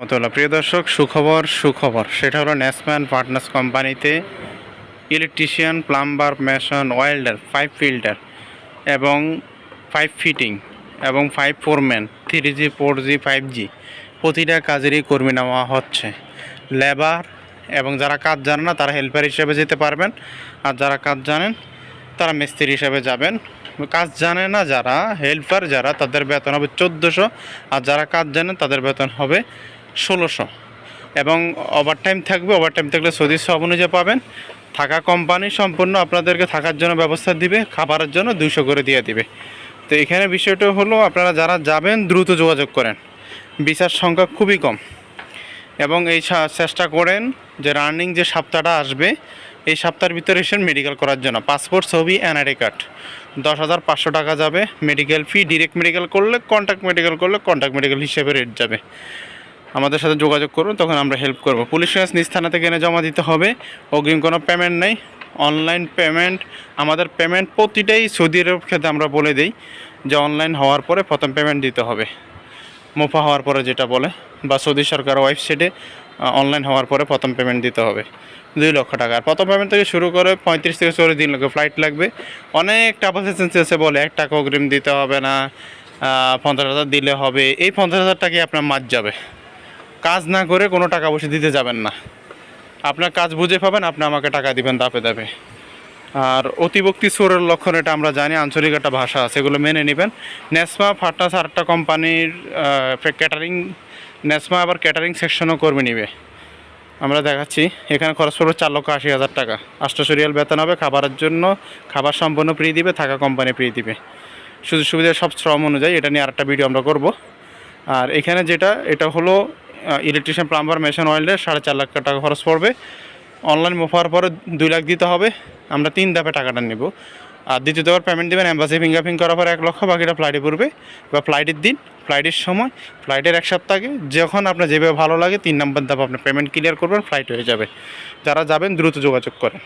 মতলা প্রিয় দর্শক, সুখবর সুখবর। সেটা হলো ন্যাসম্যান পার্টনার্স কোম্পানিতে electrician, plumber, mason, welder, pipe filter এবং পাইপ ফিটিং এবং pipe foreman three G four G five G প্রতিটা কাজেরই কর্মী নেওয়া হচ্ছে। লেবার এবং যারা কাজ জানে না, তারা হেল্পার হিসেবে যেতে পারবেন। আর যারা কাজ জানেন, তারা মিস্ত্রি হিসেবে যাবেন। কাজ জানে না যারা, হেল্পার যারা, তাদের বেতন হবে চোদ্দোশো। আর যারা কাজ জানেন, তাদের বেতন হবে ষোলোশো। এবং ওভারটাইম থাকবে ওভারটাইম থাকলে সৌদি সব অনুযায়ী পাবেন। থাকা কোম্পানি সম্পূর্ণ আপনাদেরকে থাকার জন্য ব্যবস্থা দিবে, খাবারের জন্য দুশো করে দিয়ে দিবে। তো এখানে বিষয়টা হলো, আপনারা যারা যাবেন, দ্রুত যোগাযোগ করেন। বিচার সংখ্যা খুবই কম। এবং এই চেষ্টা করেন যে রানিং যে সপ্তাহটা আসবে, এই সপ্তাহের ভিতরে এসে মেডিকেল করার জন্য। পাসপোর্ট ছবি এনআইডি কার্ড দশ হাজার পাঁচশো টাকা যাবে। মেডিকেল ফি ডিরেক্ট মেডিকেল করলে কন্ট্যাক্ট মেডিকেল করলে কন্ট্যাক্ট মেডিকেল হিসেবে রেট যাবে। আমাদের সাথে যোগাযোগ করুন, তখন আমরা হেল্প করব। পুলিশ কেস নিজ থানা থেকে এনে জমা দিতে হবে। অগ্রিম কোনো পেমেন্ট নেই। অনলাইন পেমেন্ট আমাদের পেমেন্ট প্রতিটাই সৌদি ক্ষেত্রে আমরা বলে দিই যে অনলাইন হওয়ার পরে প্রথম পেমেন্ট দিতে হবে। মোফা হওয়ার পরে যেটা বলে, বা সৌদি সরকার ওয়েবসাইটে অনলাইন হওয়ার পরে প্রথম পেমেন্ট দিতে হবে। দুই লক্ষ টাকা। প্রথম পেমেন্ট থেকে শুরু করে পঁয়ত্রিশ থেকে চল্লিশ দিন লাগবে ফ্লাইট লাগবে। অনেক টাকা এজেন্সি আছে বলে, এক টাকা অগ্রিম দিতে হবে না পঞ্চাশ হাজার দিলে হবে। এই পঞ্চাশ হাজার টাকাই আপনার মাছ যাবে। কাজ না করে কোনো টাকা পয়সা দিতে যাবেন না। আপনার কাজ বুঝে পাবেন, আপনি আমাকে টাকা দিবেন, দাপে দাপে। আর অতিভক্তি সুরের লক্ষণ এটা আমরা জানি, আঞ্চলিক একটা ভাষা আছে, এগুলো মেনে নেবেন। নেসমা ফাটাস আর একটা কোম্পানির ক্যাটারিং নেসমা আবার ক্যাটারিং সেকশনও কর্মী নিবে। আমরা দেখাচ্ছি, এখানে খরচ পড়বে চার লক্ষ আশি হাজার টাকা। আষ্টশো রিয়াল বেতন হবে, খাবারের জন্য খাবার সম্পূর্ণ ফ্রি দিবে, থাকা কোম্পানি ফ্রি দিবে। সুযোগ সুবিধা সব শ্রম অনুযায়ী, এটা নিয়ে আরেকটা ভিডিও আমরা করব। আর এখানে যেটা, এটা হলো ইলেকট্রিশিয়ান প্লাম্বার মেশিন অয়েলের সাড়ে চার লাখ টাকা খরচ পড়বে। অনলাইন মোফার পরে দুই লাখ দিতে হবে। আমরা তিন ধাপে টাকাটা নেব। আর দ্বিতীয় দ্বিতীয়বার পেমেন্ট দেবেন অ্যাম্বাসি ফিঙ্গারপ্রিং করার পরে এক লক্ষ, বাকিটা ফ্লাইটে পড়বে। বা ফ্লাইটের দিন ফ্লাইটের সময় ফ্লাইটের এক সপ্তাহ যখন আপনার যেভাবে ভালো লাগে, তিন নম্বর ধাপ আপনি পেমেন্ট ক্লিয়ার করবেন ফ্লাইট হয়ে যাবে। যারা যাবেন, দ্রুত যোগাযোগ করেন।